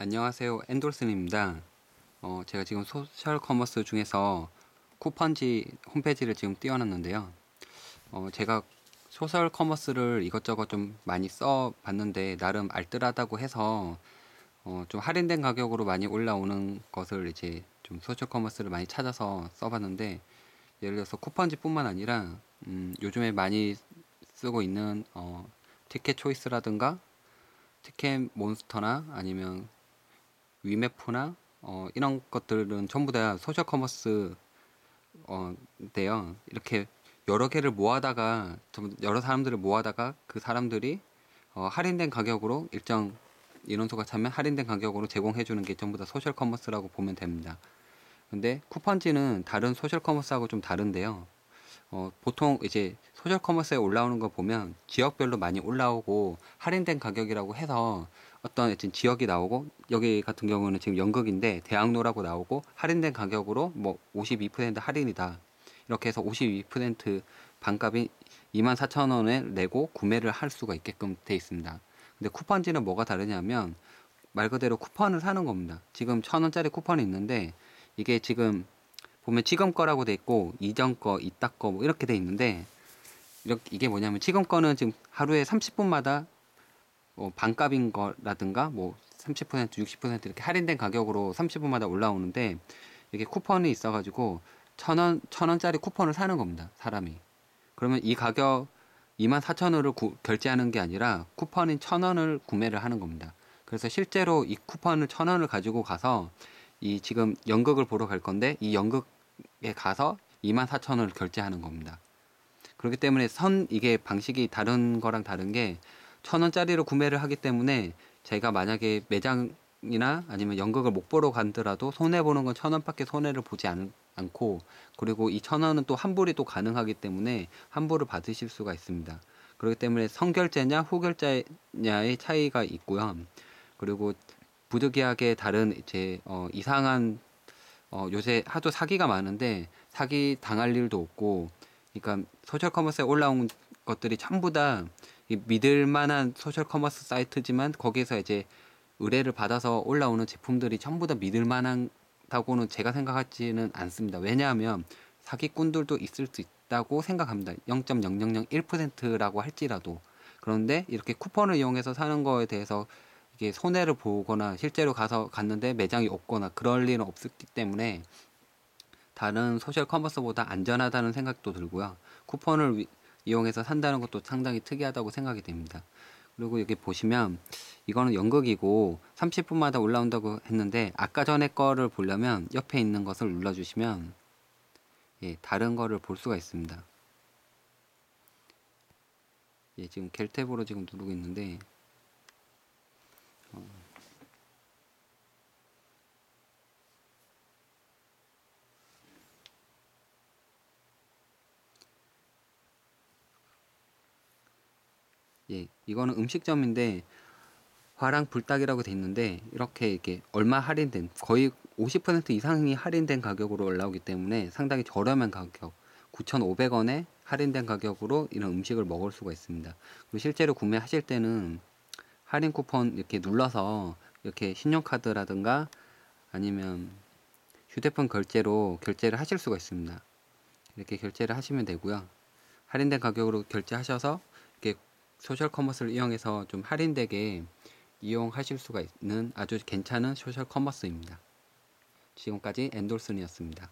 안녕하세요. 엔돌슨입니다. 어, 제가 지금 소셜 커머스 중에서 쿠펀지 홈페이지를 지금 띄워놨는데요. 어, 제가 소셜 커머스를 이것저것 좀 많이 써 봤는데, 나름 알뜰하다고 해서, 어, 좀 할인된 가격으로 많이 올라오는 것을 이제 좀 소셜 커머스를 많이 찾아서 써봤는데, 예를 들어서 쿠펀지 뿐만 아니라, 음, 요즘에 많이 쓰고 있는, 어, 티켓 초이스라든가, 티켓 몬스터나 아니면 위메프나 어, 이런 것들은 전부 다 소셜 커머스 어, 인데요. 이렇게 여러 개를 모아다가 좀 여러 사람들을 모아다가 그 사람들이 어, 할인된 가격으로 일정 인원수가 차면 할인된 가격으로 제공해 주는 게 전부 다 소셜 커머스라고 보면 됩니다. 근데 쿠펀지는 다른 소셜 커머스하고 좀 다른데요. 어, 보통 이제 소셜 커머스에 올라오는 거 보면 지역별로 많이 올라오고 할인된 가격이라고 해서 어떤 지역이 나오고 여기 같은 경우는 지금 연극인데 대학로라고 나오고 할인된 가격으로 뭐 52% 할인이다. 이렇게 해서 52% 반값인 24,000원에 내고 구매를 할 수가 있게끔 돼 있습니다. 근데 쿠폰지는 뭐가 다르냐면 말 그대로 쿠폰을 사는 겁니다. 지금 1,000원짜리 쿠폰이 있는데 이게 지금 보면 지금 거라고 돼 있고 이전 거, 이따 거 뭐 이렇게 돼 있는데 이렇게 이게 뭐냐면 지금 거는 지금 하루에 30분마다 뭐 반값인 거라든가 뭐 30% 60% 이렇게 할인된 가격으로 30분마다 올라오는데 이게 쿠폰이 있어가지고 천 원, 천 원짜리 쿠폰을 사는 겁니다. 사람이. 그러면 이 가격 24,000원을 결제하는 게 아니라 쿠폰인 천 원을 구매를 하는 겁니다. 그래서 실제로 이 쿠폰을 천 원을 가지고 가서 이 지금 연극을 보러 갈 건데 이 연극에 가서 24,000원을 결제하는 겁니다. 그렇기 때문에 선 이게 방식이 다른 거랑 다른 게 천 원짜리로 구매를 하기 때문에 제가 만약에 매장이나 아니면 연극을 못 보러 간더라도 손해 보는 건 천 원밖에 손해를 보지 않, 않고 그리고 이 천 원은 또 환불이 또 가능하기 때문에 환불을 받으실 수가 있습니다. 그렇기 때문에 선결제냐 후결제냐의 차이가 있고요. 그리고 부득이하게 다른 이제 어, 이상한 어, 요새 하도 사기가 많은데 사기 당할 일도 없고 그러니까 소셜 커머스에 올라온 것들이 전부 다 믿을 만한 소셜 커머스 사이트지만 거기서 이제 의뢰를 받아서 올라오는 제품들이 전부 다 믿을 만하다고는 제가 생각하지는 않습니다. 왜냐하면 사기꾼들도 있을 수 있다고 생각합니다. 0.0001%라고 할지라도 그런데 이렇게 쿠폰을 이용해서 사는 거에 대해서 이게 손해를 보거나 실제로 가서 갔는데 매장이 없거나 그럴 일은 없었기 때문에 다른 소셜 커머스보다 안전하다는 생각도 들고요. 쿠폰을 이용해서 산다는 것도 상당히 특이하다고 생각이 됩니다. 그리고 여기 보시면 이거는 연극이고 30분마다 올라온다고 했는데 아까 전에 거를 보려면 옆에 있는 것을 눌러주시면 예, 다른 거를 볼 수가 있습니다. 예, 지금 겔탭으로 지금 누르고 있는데 어. 예, 이거는 음식점인데 화랑 불닭이라고 돼 있는데 이렇게 이렇게 얼마 할인된 거의 50% 이상이 할인된 가격으로 올라오기 때문에 상당히 저렴한 가격 9,500원에 할인된 가격으로 이런 음식을 먹을 수가 있습니다. 그리고 실제로 구매하실 때는 할인 쿠폰 이렇게 눌러서 이렇게 신용카드라든가 아니면 휴대폰 결제로 결제를 하실 수가 있습니다. 이렇게 결제를 하시면 되고요. 할인된 가격으로 결제하셔서 이렇게 소셜 커머스를 이용해서 좀 할인되게 이용하실 수가 있는 아주 괜찮은 소셜 커머스입니다. 지금까지 엔돌슨이었습니다.